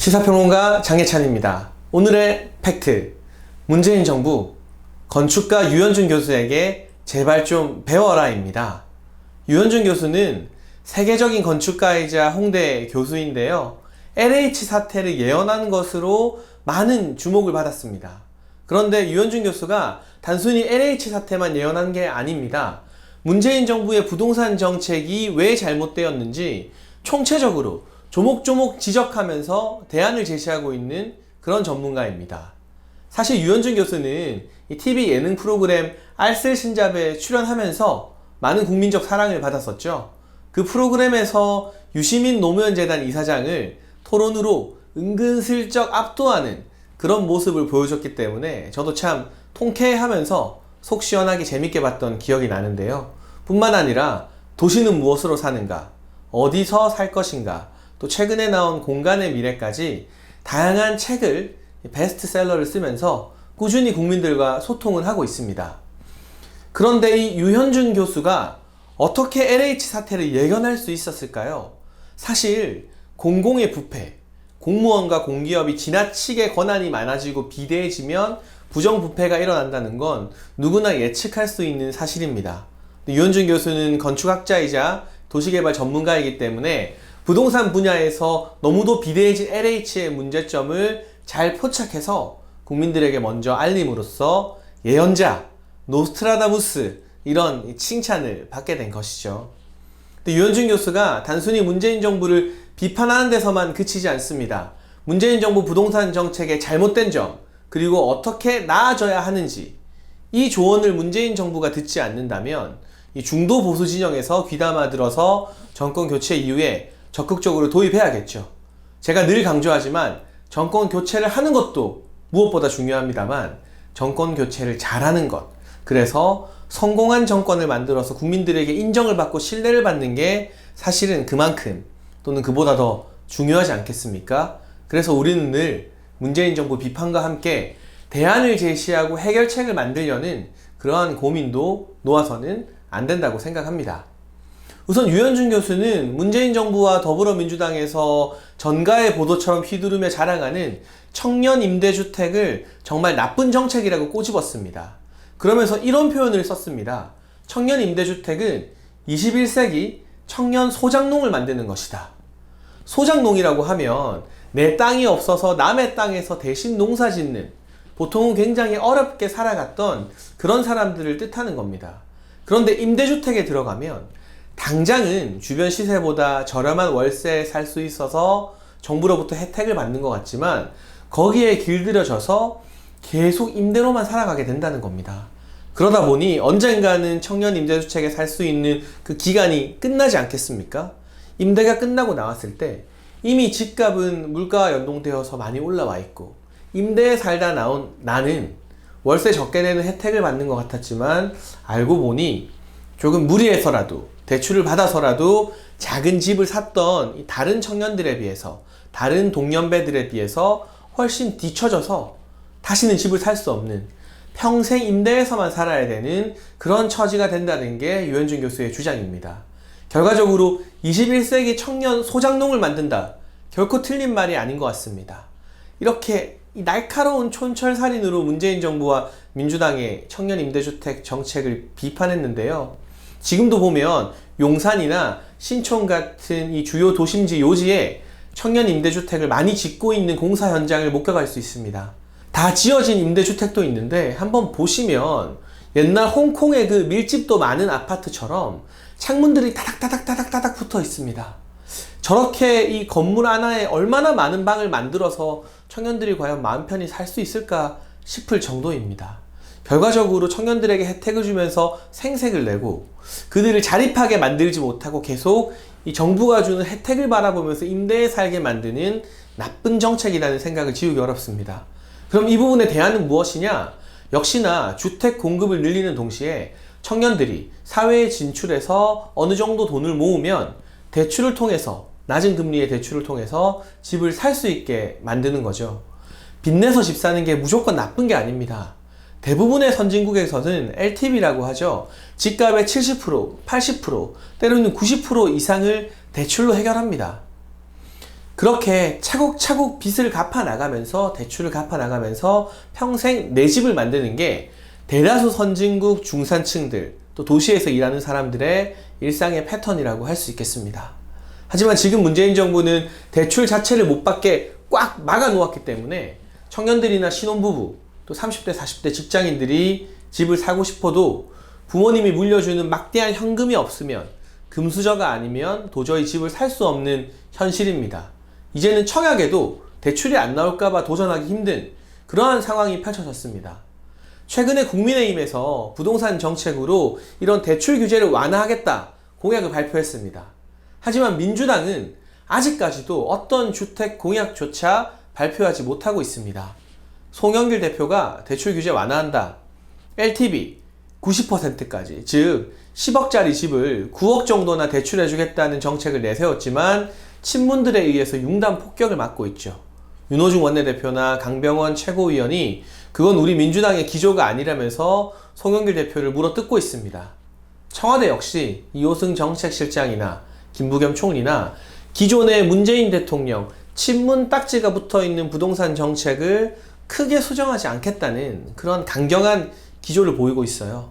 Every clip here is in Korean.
시사평론가 장혜찬입니다. 오늘의 팩트. 문재인 정부 건축가 유현준 교수에게 제발 좀 배워라입니다. 유현준 교수는 세계적인 건축가이자 홍대 교수인데요. LH 사태를 예언한 것으로 많은 주목을 받았습니다. 그런데 유현준 교수가 단순히 LH 사태만 예언한 게 아닙니다. 문재인 정부의 부동산 정책이 왜 잘못되었는지 총체적으로 조목조목 지적하면서 대안을 제시하고 있는 그런 전문가입니다. 사실 유현준 교수는 이 TV 예능 프로그램 알쓸 신잡에 출연하면서 많은 국민적 사랑을 받았었죠. 그 프로그램에서 유시민 노무현재단 이사장을 토론으로 은근슬쩍 압도하는 그런 모습을 보여줬기 때문에 저도 참 통쾌하면서 속 시원하게 재밌게 봤던 기억이 나는데요. 뿐만 아니라 도시는 무엇으로 사는가, 어디서 살 것인가, 또 최근에 나온 공간의 미래까지 다양한 책을 베스트셀러를 쓰면서 꾸준히 국민들과 소통을 하고 있습니다. 그런데 이 유현준 교수가 어떻게 LH 사태를 예견할 수 있었을까요? 사실 공공의 부패, 공무원과 공기업이 지나치게 권한이 많아지고 비대해지면 부정부패가 일어난다는 건 누구나 예측할 수 있는 사실입니다. 유현준 교수는 건축학자이자 도시개발 전문가이기 때문에 부동산 분야에서 너무도 비대해진 LH의 문제점을 잘 포착해서 국민들에게 먼저 알림으로써 예언자, 노스트라다무스 이런 칭찬을 받게 된 것이죠. 유현준 교수가 단순히 문재인 정부를 비판하는 데서만 그치지 않습니다. 문재인 정부 부동산 정책의 잘못된 점, 그리고 어떻게 나아져야 하는지 이 조언을 문재인 정부가 듣지 않는다면 이 중도 보수 진영에서 귀담아 들어서 정권 교체 이후에 적극적으로 도입해야겠죠. 제가 늘 강조하지만 정권 교체를 하는 것도 무엇보다 중요합니다만 정권 교체를 잘하는 것. 그래서 성공한 정권을 만들어서 국민들에게 인정을 받고 신뢰를 받는 게 사실은 그만큼 또는 그보다 더 중요하지 않겠습니까? 그래서 우리는 늘 문재인 정부 비판과 함께 대안을 제시하고 해결책을 만들려는 그러한 고민도 놓아서는 안 된다고 생각합니다. 우선 유현준 교수는 문재인 정부와 더불어민주당에서 전가의 보도처럼 휘두르며 자랑하는 청년 임대주택을 정말 나쁜 정책이라고 꼬집었습니다. 그러면서 이런 표현을 썼습니다. 청년 임대주택은 21세기 청년 소장농을 만드는 것이다. 소장농이라고 하면 내 땅이 없어서 남의 땅에서 대신 농사 짓는 보통은 굉장히 어렵게 살아갔던 그런 사람들을 뜻하는 겁니다. 그런데 임대주택에 들어가면 당장은 주변 시세보다 저렴한 월세에 살 수 있어서 정부로부터 혜택을 받는 것 같지만 거기에 길들여져서 계속 임대로만 살아가게 된다는 겁니다. 그러다 보니 언젠가는 청년 임대주택에 살 수 있는 그 기간이 끝나지 않겠습니까? 임대가 끝나고 나왔을 때 이미 집값은 물가와 연동되어서 많이 올라와 있고 임대에 살다 나온 나는 월세 적게 내는 혜택을 받는 것 같았지만 알고 보니 조금 무리해서라도 대출을 받아서라도 작은 집을 샀던 다른 청년들에 비해서 다른 동년배들에 비해서 훨씬 뒤처져서 다시는 집을 살 수 없는 평생 임대에서만 살아야 되는 그런 처지가 된다는 게 유현준 교수의 주장입니다. 결과적으로 21세기 청년 소장농을 만든다. 결코 틀린 말이 아닌 것 같습니다. 이렇게 날카로운 촌철살인으로 문재인 정부와 민주당의 청년 임대주택 정책을 비판했는데요. 지금도 보면 용산이나 신촌 같은 이 주요 도심지 요지에 청년 임대주택을 많이 짓고 있는 공사 현장을 목격할 수 있습니다. 다 지어진 임대주택도 있는데 한번 보시면 옛날 홍콩의 그 밀집도 많은 아파트처럼 창문들이 타닥타닥타닥타닥 붙어 있습니다. 저렇게 이 건물 하나에 얼마나 많은 방을 만들어서 청년들이 과연 마음 편히 살 수 있을까 싶을 정도입니다. 결과적으로 청년들에게 혜택을 주면서 생색을 내고 그들을 자립하게 만들지 못하고 계속 이 정부가 주는 혜택을 바라보면서 임대에 살게 만드는 나쁜 정책이라는 생각을 지우기 어렵습니다. 그럼 이 부분의 대안은 무엇이냐? 역시나 주택 공급을 늘리는 동시에 청년들이 사회에 진출해서 어느 정도 돈을 모으면 대출을 통해서 낮은 금리의 대출을 통해서 집을 살 수 있게 만드는 거죠. 빚내서 집 사는 게 무조건 나쁜 게 아닙니다. 대부분의 선진국에서는 LTV라고 하죠. 집값의 70%, 80%, 때로는 90% 이상을 대출로 해결합니다. 그렇게 차곡차곡 빚을 갚아 나가면서 대출을 갚아 나가면서 평생 내 집을 만드는 게 대다수 선진국 중산층들 또 도시에서 일하는 사람들의 일상의 패턴이라고 할 수 있겠습니다. 하지만 지금 문재인 정부는 대출 자체를 못 받게 꽉 막아 놓았기 때문에 청년들이나 신혼부부 또 30대 40대 직장인들이 집을 사고 싶어도 부모님이 물려주는 막대한 현금이 없으면 금수저가 아니면 도저히 집을 살 수 없는 현실입니다. 이제는 청약에도 대출이 안 나올까봐 도전하기 힘든 그러한 상황이 펼쳐졌습니다. 최근에 국민의힘에서 부동산 정책으로 이런 대출 규제를 완화하겠다 공약을 발표했습니다. 하지만 민주당은 아직까지도 어떤 주택 공약조차 발표하지 못하고 있습니다. 송영길 대표가 대출 규제 완화한다. LTV 90%까지, 즉 10억짜리 집을 9억 정도나 대출해주겠다는 정책을 내세웠지만 친문들에 의해서 융단 폭격을 맞고 있죠. 윤호중 원내대표나 강병원 최고위원이 그건 우리 민주당의 기조가 아니라면서 송영길 대표를 물어뜯고 있습니다. 청와대 역시 이호승 정책실장이나 김부겸 총리나 기존의 문재인 대통령 친문 딱지가 붙어 있는 부동산 정책을 크게 수정하지 않겠다는 그런 강경한 기조를 보이고 있어요.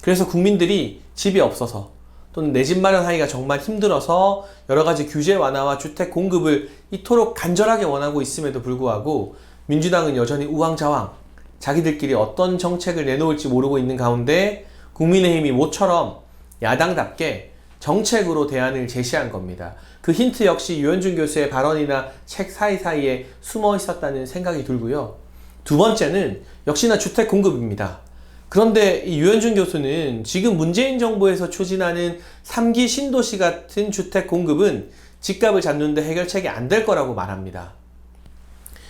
그래서 국민들이 집이 없어서 또는 내 집 마련하기가 정말 힘들어서 여러 가지 규제 완화와 주택 공급을 이토록 간절하게 원하고 있음에도 불구하고 민주당은 여전히 우왕좌왕 자기들끼리 어떤 정책을 내놓을지 모르고 있는 가운데 국민의힘이 모처럼 야당답게 정책으로 대안을 제시한 겁니다. 그 힌트 역시 유현준 교수의 발언이나 책 사이사이에 숨어 있었다는 생각이 들고요. 두 번째는 역시나 주택 공급입니다. 그런데 이 유현준 교수는 지금 문재인 정부에서 추진하는 3기 신도시 같은 주택 공급은 집값을 잡는데 해결책이 안 될 거라고 말합니다.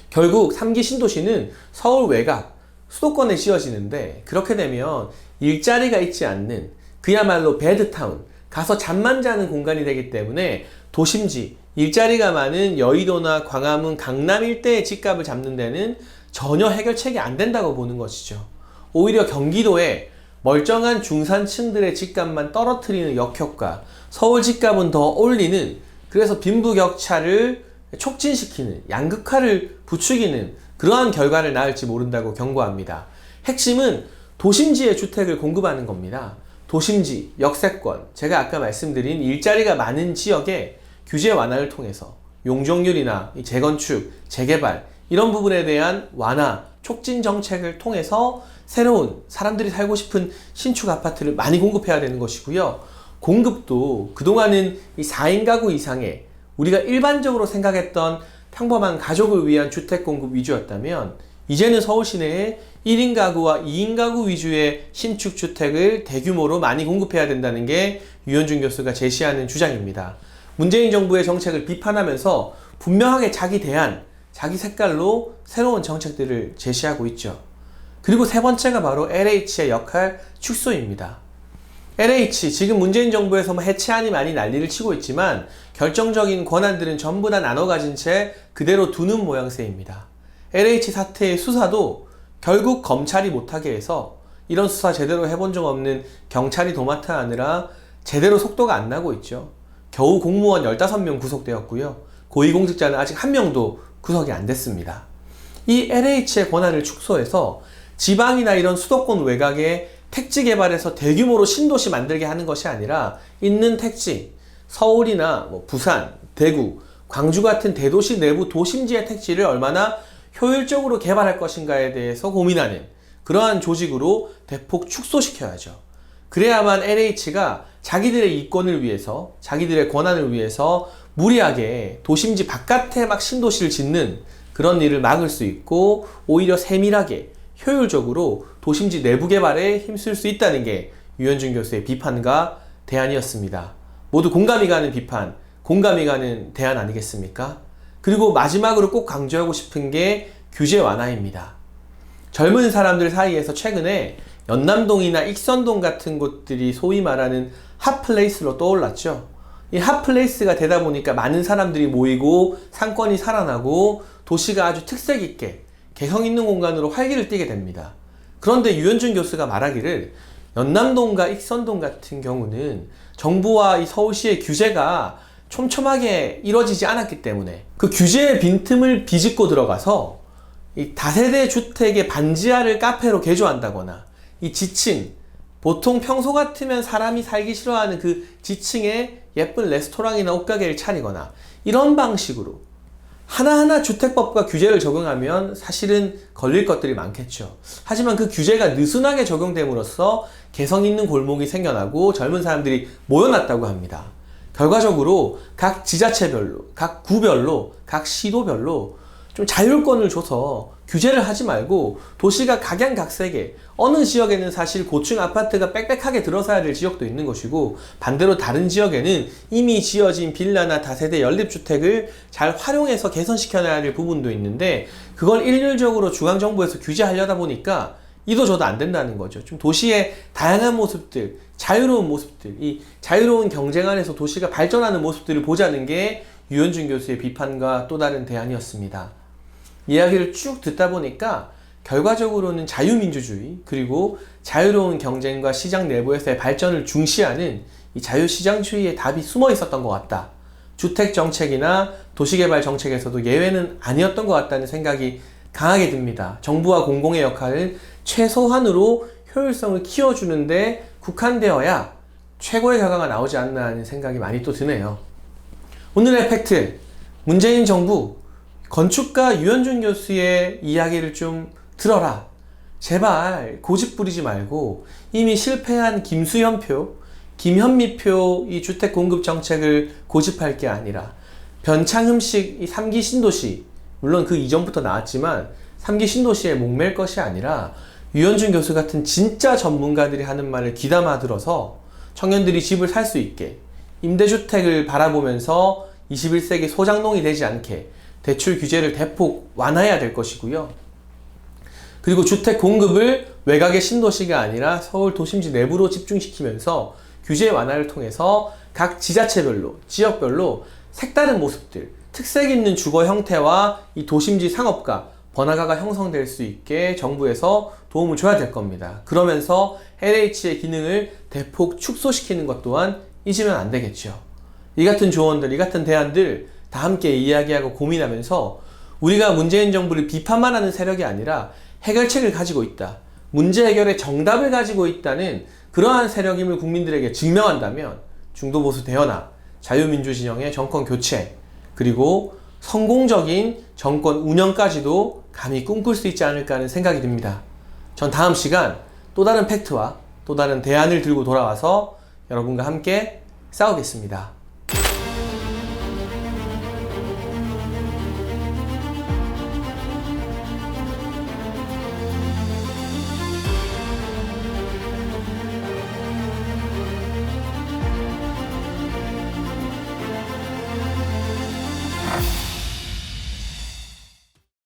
결국 3기 신도시는 서울 외곽, 수도권에 씌워지는데 그렇게 되면 일자리가 있지 않는 그야말로 배드타운, 가서 잠만 자는 공간이 되기 때문에 도심지, 일자리가 많은 여의도나 광화문, 강남 일대의 집값을 잡는 데는 전혀 해결책이 안 된다고 보는 것이죠. 오히려 경기도에 멀쩡한 중산층들의 집값만 떨어뜨리는 역효과, 서울 집값은 더 올리는, 그래서 빈부격차를 촉진시키는, 양극화를 부추기는 그러한 결과를 낳을지 모른다고 경고합니다. 핵심은 도심지에 주택을 공급하는 겁니다. 도심지, 역세권, 제가 아까 말씀드린 일자리가 많은 지역에 규제 완화를 통해서 용적률이나 재건축, 재개발 이런 부분에 대한 완화, 촉진 정책을 통해서 새로운 사람들이 살고 싶은 신축 아파트를 많이 공급해야 되는 것이고요. 공급도 그동안은 이 4인 가구 이상의 우리가 일반적으로 생각했던 평범한 가족을 위한 주택 공급 위주였다면 이제는 서울 시내에 1인 가구와 2인 가구 위주의 신축 주택을 대규모로 많이 공급해야 된다는 게 유현준 교수가 제시하는 주장입니다. 문재인 정부의 정책을 비판하면서 분명하게 자기 대안, 자기 색깔로 새로운 정책들을 제시하고 있죠. 그리고 세 번째가 바로 LH의 역할 축소입니다. LH, 지금 문재인 정부에서 뭐 해체안이 많이 난리를 치고 있지만 결정적인 권한들은 전부 다 나눠 가진 채 그대로 두는 모양새입니다. LH 사태의 수사도 결국 검찰이 못하게 해서 이런 수사 제대로 해본 적 없는 경찰이 도맡아 하느라 제대로 속도가 안 나고 있죠. 겨우 공무원 15명 구속되었고요. 고위공직자는 아직 한 명도 구속이 안 됐습니다. 이 LH의 권한을 축소해서 지방이나 이런 수도권 외곽에 택지 개발해서 대규모로 신도시 만들게 하는 것이 아니라 있는 택지, 서울이나 뭐 부산, 대구, 광주 같은 대도시 내부 도심지의 택지를 얼마나 효율적으로 개발할 것인가에 대해서 고민하는 그러한 조직으로 대폭 축소시켜야죠. 그래야만 LH가 자기들의 이권을 위해서, 자기들의 권한을 위해서 무리하게 도심지 바깥에 막 신도시를 짓는 그런 일을 막을 수 있고 오히려 세밀하게 효율적으로 도심지 내부 개발에 힘쓸 수 있다는 게 유현준 교수의 비판과 대안이었습니다. 모두 공감이 가는 비판, 공감이 가는 대안 아니겠습니까? 그리고 마지막으로 꼭 강조하고 싶은 게 규제 완화입니다. 젊은 사람들 사이에서 최근에 연남동이나 익선동 같은 곳들이 소위 말하는 핫플레이스로 떠올랐죠. 이 핫플레이스가 되다 보니까 많은 사람들이 모이고 상권이 살아나고 도시가 아주 특색 있게 개성 있는 공간으로 활기를 띠게 됩니다. 그런데 유현준 교수가 말하기를 연남동과 익선동 같은 경우는 정부와 이 서울시의 규제가 촘촘하게 이루어지지 않았기 때문에 그 규제의 빈틈을 비집고 들어가서 이 다세대 주택의 반지하를 카페로 개조한다거나 이 지층 보통 평소 같으면 사람이 살기 싫어하는 그 지층에 예쁜 레스토랑이나 옷가게를 차리거나 이런 방식으로 하나하나 주택법과 규제를 적용하면 사실은 걸릴 것들이 많겠죠. 하지만 그 규제가 느슨하게 적용됨으로써 개성 있는 골목이 생겨나고 젊은 사람들이 모여났다고 합니다. 결과적으로 각 지자체별로, 각 구별로, 각 시도별로 좀 자율권을 줘서 규제를 하지 말고 도시가 각양각색에 어느 지역에는 사실 고층 아파트가 빽빽하게 들어서야 될 지역도 있는 것이고 반대로 다른 지역에는 이미 지어진 빌라나 다세대 연립주택을 잘 활용해서 개선시켜놔야 될 부분도 있는데 그걸 일률적으로 중앙정부에서 규제하려다 보니까 이도 저도 안 된다는 거죠. 좀 도시의 다양한 모습들, 자유로운 모습들, 이 자유로운 경쟁 안에서 도시가 발전하는 모습들을 보자는 게 유현준 교수의 비판과 또 다른 대안이었습니다. 이야기를 쭉 듣다 보니까 결과적으로는 자유민주주의 그리고 자유로운 경쟁과 시장 내부에서의 발전을 중시하는 이 자유시장주의의 답이 숨어 있었던 것 같다. 주택 정책이나 도시개발 정책에서도 예외는 아니었던 것 같다는 생각이 강하게 듭니다. 정부와 공공의 역할을 최소한으로 효율성을 키워주는데 국한되어야 최고의 결과가 나오지 않나 하는 생각이 많이 또 드네요. 오늘의 팩트. 문재인 정부 건축가 유현준 교수의 이야기를 좀 들어라. 제발 고집 부리지 말고 이미 실패한 김수현표, 김현미표 이 주택 공급 정책을 고집할 게 아니라 변창흠식 이 3기 신도시 물론 그 이전부터 나왔지만 3기 신도시에 목맬 것이 아니라 유현준 교수 같은 진짜 전문가들이 하는 말을 귀담아 들어서 청년들이 집을 살 수 있게 임대주택을 바라보면서 21세기 소장농이 되지 않게 대출 규제를 대폭 완화해야 될 것이고요. 그리고 주택 공급을 외곽의 신도시가 아니라 서울 도심지 내부로 집중시키면서 규제 완화를 통해서 각 지자체별로, 지역별로 색다른 모습들, 특색 있는 주거 형태와 이 도심지 상업과 번화가가 형성될 수 있게 정부에서 도움을 줘야 될 겁니다. 그러면서 LH의 기능을 대폭 축소시키는 것 또한 잊으면 안 되겠죠. 이 같은 조언들, 이 같은 대안들 다 함께 이야기하고 고민하면서 우리가 문재인 정부를 비판만 하는 세력이 아니라 해결책을 가지고 있다. 문제 해결의 정답을 가지고 있다는 그러한 세력임을 국민들에게 증명한다면 중도보수 대연합, 자유민주 진영의 정권 교체, 그리고 성공적인 정권 운영까지도 감히 꿈꿀 수 있지 않을까 하는 생각이 듭니다. 전 다음 시간 또 다른 팩트와 또 다른 대안을 들고 돌아와서 여러분과 함께 싸우겠습니다.